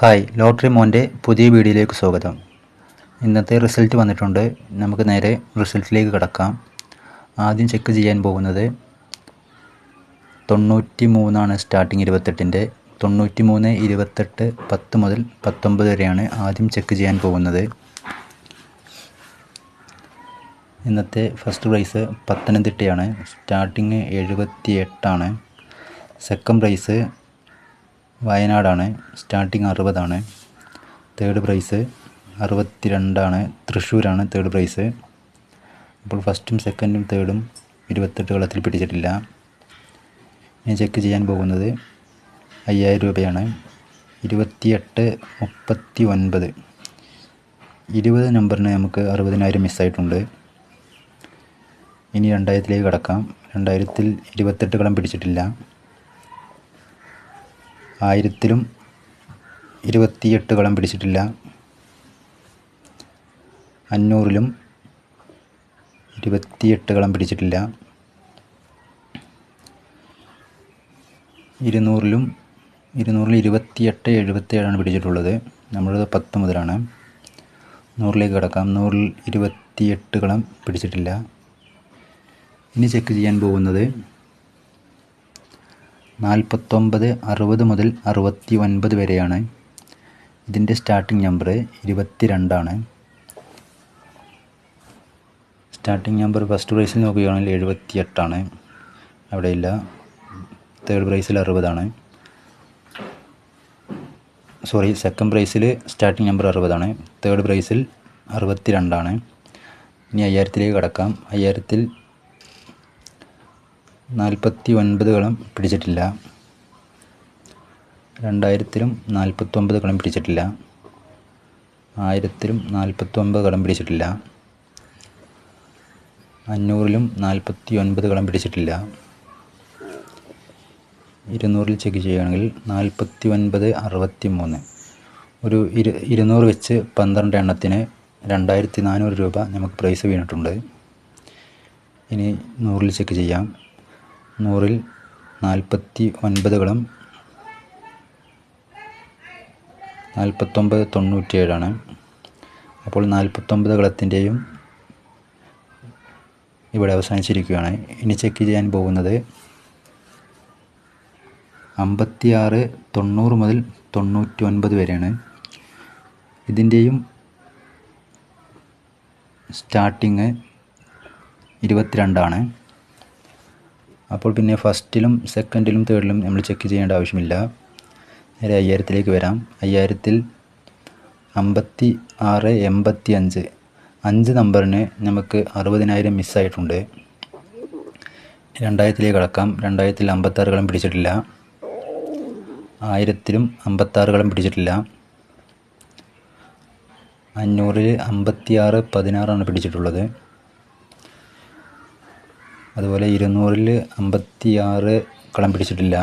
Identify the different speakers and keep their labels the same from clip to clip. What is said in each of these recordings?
Speaker 1: Hi lottery മോന്റെ പുതിയ വീഡിയോയിലേക്ക് സ്വാഗതം. ഇന്നത്തെ റിസൾട്ട് വന്നിട്ടുണ്ട്. നമുക്ക് നേരെ റിസൾട്ടിലേക്ക് കിടക്കാം. ആദ്യം ചെക്ക് ചെയ്യാൻ പോകുന്നത് തൊണ്ണൂറ്റി മൂന്നാണ് സ്റ്റാർട്ടിങ് ഇരുപത്തെട്ടിന്റെ. തൊണ്ണൂറ്റി മൂന്ന് ഇരുപത്തെട്ട് പത്ത് മുതൽ പത്തൊമ്പത് വരെയാണ് ആദ്യം ചെക്ക് ചെയ്യാൻ പോകുന്നത്. ഇന്നത്തെ ഫസ്റ്റ് പ്രൈസ് പത്തനംതിട്ടയാണ്. സ്റ്റാർട്ടിങ് എഴുപത്തി എട്ടാണ് സെക്കൻഡ് പ്രൈസ് വയനാടാണ്. സ്റ്റാർട്ടിങ് അറുപതാണ്. തേർഡ് പ്രൈസ് അറുപത്തിരണ്ടാണ്. തൃശ്ശൂരാണ് തേർഡ് പ്രൈസ് അപ്പോൾ ഫസ്റ്റും സെക്കൻഡും തേർഡും ഇരുപത്തെട്ട് കളത്തിൽ പിടിച്ചിട്ടില്ല. ഞാൻ ചെക്ക് ചെയ്യാൻ പോകുന്നത് അയ്യായിരം രൂപയാണ്. ഇരുപത്തിയെട്ട് മുപ്പത്തി ഒൻപത് ഇരുപത് നമ്പറിന് നമുക്ക് അറുപതിനായിരം മിസ്സായിട്ടുണ്ട് ഇനി രണ്ടായിരത്തിലേക്ക് കടക്കാം. രണ്ടായിരത്തിൽ ഇരുപത്തെട്ട് കളം പിടിച്ചിട്ടില്ല. ആയിരത്തിലും ഇരുപത്തിയെട്ട് കളം പിടിച്ചിട്ടില്ല. അഞ്ഞൂറിലും ഇരുപത്തിയെട്ട് കളം പിടിച്ചിട്ടില്ല. ഇരുന്നൂറിലും ഇരുന്നൂറിൽ ഇരുപത്തിയെട്ട് എഴുപത്തിയേഴാണ് പിടിച്ചിട്ടുള്ളത്. നമ്മളത് പത്ത് മുതലാണ്. നൂറിലേക്ക് കിടക്കാം. നൂറിൽ ഇരുപത്തിയെട്ട് കളം പിടിച്ചിട്ടില്ല. ഇനി ചെക്ക് ചെയ്യാൻ പോകുന്നത് നാൽപ്പത്തൊമ്പത് അറുപത് മുതൽ അറുപത്തി ഒൻപത് വരെയാണ്. ഇതിന്റെ സ്റ്റാർട്ടിംഗ് നമ്പർ ഇരുപത്തി രണ്ടാണ് സ്റ്റാർട്ടിംഗ് നമ്പർ ഫസ്റ്റ് പ്രൈസിൽ നോക്കുകയാണെങ്കിൽ എഴുപത്തി എട്ടാണ് അവിടെയില്ല തേർഡ് പ്രൈസിൽ അറുപതാണ്. സോറി സെക്കൻഡ് പ്രൈസിൽ സ്റ്റാർട്ടിംഗ് നമ്പർ അറുപതാണ്. തേർഡ് പ്രൈസിൽ അറുപത്തി രണ്ടാണ് ഇനി അയ്യായിരത്തിലേക്ക് കടക്കാം. അയ്യായിരത്തിൽ നാൽപ്പത്തി ഒൻപത് കളം പിടിച്ചിട്ടില്ല. രണ്ടായിരത്തിലും നാൽപ്പത്തൊമ്പത് കളം പിടിച്ചിട്ടില്ല. ആയിരത്തിലും നാൽപ്പത്തൊമ്പത് കളം പിടിച്ചിട്ടില്ല. അഞ്ഞൂറിലും നാൽപ്പത്തി ഒൻപത് കളം പിടിച്ചിട്ടില്ല. ഇരുന്നൂറിൽ ചെക്ക് ചെയ്യുകയാണെങ്കിൽ നാൽപ്പത്തി ഒൻപത് അറുപത്തി മൂന്ന് ഒരു ഇരു ഇരുന്നൂറ് വെച്ച് പന്ത്രണ്ട് എണ്ണത്തിന് രണ്ടായിരത്തി നാനൂറ് രൂപ നമുക്ക് പ്രൈസ് വീണിട്ടുണ്ട്. ഇനി നൂറിൽ ചെക്ക് ചെയ്യാം. നൂറിൽ നാൽപ്പത്തി ഒൻപതുകളും കളം നാൽപ്പത്തൊമ്പത് തൊണ്ണൂറ്റിയേഴാണ്. അപ്പോൾ നാൽപ്പത്തൊമ്പത് കളത്തിന്റെയും ഇവിടെ അവസാനിച്ചിരിക്കുകയാണ്. ഇനി ചെക്ക് ചെയ്യാൻ പോകുന്നത് അമ്പത്തിയാറ് തൊണ്ണൂറ് മുതൽ തൊണ്ണൂറ്റി ഒൻപത് വരെയാണ്. ഇതിന്റെയും സ്റ്റാർട്ടിങ് ഇരുപത്തിരണ്ടാണ്. അപ്പോൾ പിന്നെ ഫസ്റ്റിലും സെക്കൻഡിലും തേർഡിലും നമ്മൾ ചെക്ക് ചെയ്യേണ്ട ആവശ്യമില്ല. നേരെ അയ്യായിരത്തിലേക്ക് വരാം. അയ്യായിരത്തിൽ അമ്പത്തി ആറ് എൺപത്തി അഞ്ച് അഞ്ച് നമ്പറിന് നമുക്ക് അറുപതിനായിരം മിസ്സായിട്ടുണ്ട് രണ്ടായിരത്തിലേക്ക് കടക്കാം. രണ്ടായിരത്തിൽ അമ്പത്താറ് കളം പിടിച്ചിട്ടില്ല. ആയിരത്തിലും അമ്പത്താറ് കളം പിടിച്ചിട്ടില്ല. അഞ്ഞൂറിൽ അമ്പത്തിയാറ് പതിനാറാണ് പിടിച്ചിട്ടുള്ളത്. അതുപോലെ ഇരുന്നൂറിൽ അമ്പത്തി ആറ് കളം പിടിച്ചിട്ടില്ല.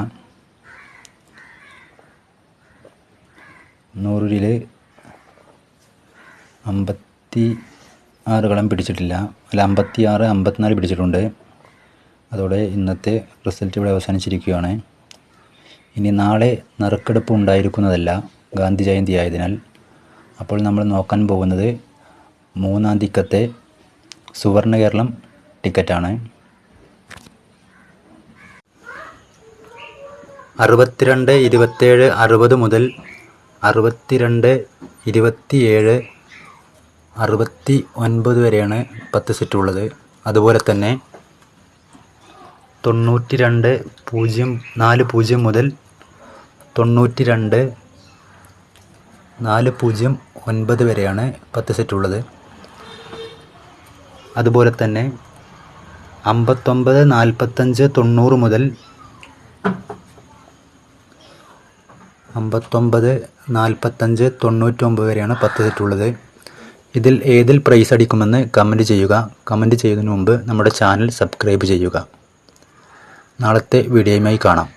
Speaker 1: നൂറിൽ അമ്പത്തി ആറ് കളം പിടിച്ചിട്ടില്ല. അല്ല അമ്പത്തി ആറ് അമ്പത്തിനാല് പിടിച്ചിട്ടുണ്ട്. അതോടെ ഇന്നത്തെ റിസൾട്ട് ഇവിടെ അവസാനിച്ചിരിക്കുകയാണ്. ഇനി നാളെ നറുക്കെടുപ്പ് ഉണ്ടായിരിക്കുന്നതല്ല ഗാന്ധി ജയന്തി ആയതിനാൽ. അപ്പോൾ നമ്മൾ നോക്കാൻ പോകുന്നത് മൂന്നാം തിക്കത്തെ സുവർണ കേരളം ടിക്കറ്റാണ്. അറുപത്തിരണ്ട് ഇരുപത്തേഴ് അറുപത് മുതൽ അറുപത്തിരണ്ട് ഇരുപത്തിയേഴ് അറുപത്തി ഒൻപത് വരെയാണ് പത്ത് സെറ്റ് ഉള്ളത്. അതുപോലെ തന്നെ തൊണ്ണൂറ്റി രണ്ട് പൂജ്യം നാല് പൂജ്യം മുതൽ തൊണ്ണൂറ്റി രണ്ട് നാല് പൂജ്യം ഒൻപത് വരെയാണ് പത്ത് സെറ്റ് ഉള്ളത്. അതുപോലെ തന്നെ അമ്പത്തൊമ്പത് നാൽപ്പത്തഞ്ച് തൊണ്ണൂറ് മുതൽ അമ്പത്തൊമ്പത് നാൽപ്പത്തഞ്ച് തൊണ്ണൂറ്റൊമ്പത് വരെയാണ് പത്ത് സെറ്റുള്ളത് ഇതിൽ ഏതിൽ പ്രൈസ് അടിക്കുമെന്ന് കമന്റ് ചെയ്യുക. കമന്റ് ചെയ്യുന്നതിന് മുമ്പ് നമ്മുടെ ചാനൽ സബ്സ്ക്രൈബ് ചെയ്യുക. നാളത്തെ വീഡിയോയുമായി കാണാം.